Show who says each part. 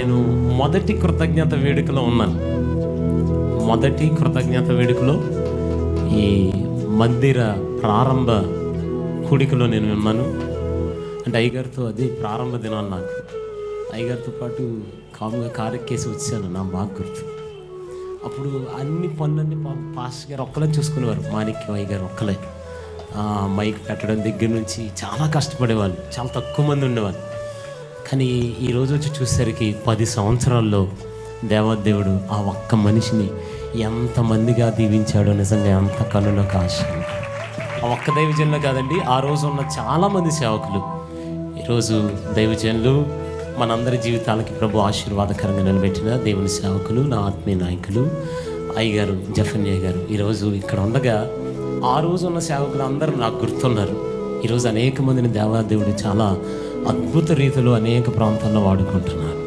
Speaker 1: నేను మొదటి కృతజ్ఞత వేడుకలో ఉన్నాను. మొదటి కృతజ్ఞత వేడుకలో ఈ మందిర ప్రారంభ కూడికలో నేను ఉన్నాను. అంటే అయ్యగారితో అది ప్రారంభ దినాలు నాకు అయ్యగారితో పాటు కాముగా కారెక్కేసి వచ్చాను నా బాగా గుర్తు. అప్పుడు అన్ని పనులన్నీ పా- పాస్టర్ గారు ఒక్కలే చూసుకునేవారు. మాణిక్యం అయ్యగారు ఒక్కలే. మైక్ పెట్టడం దగ్గర నుంచి చాలా కష్టపడేవాళ్ళు. చాలా తక్కువ మంది ఉండేవాళ్ళు. కానీ ఈరోజు వచ్చి చూసేసరికి పది సంవత్సరాల్లో దేవదేవుడు ఆ ఒక్క మనిషిని ఎంతమందిగా దీవించాడో నిజంగా ఎంత కనులకు ఆశ. ఆ ఒక్క దైవజనులు కాదండి ఆ రోజు ఉన్న చాలామంది సేవకులు. ఈరోజు దైవజనులు మనందరి జీవితాలకి ప్రభు ఆశీర్వాదకరంగా నిలబెట్టిన దేవుని సేవకులు నా ఆత్మీయ నాయకులు అయ్యగారు జఫన్య గారు. ఈరోజు ఇక్కడ ఉండగా ఆ రోజు ఉన్న సేవకులు అందరూ నాకు గుర్తున్నారు. ఈరోజు అనేక మందిని దేవాదేవుడు చాలా అద్భుత రీతిలో అనేక ప్రాంతాల్లో వాడుకుంటున్నారు.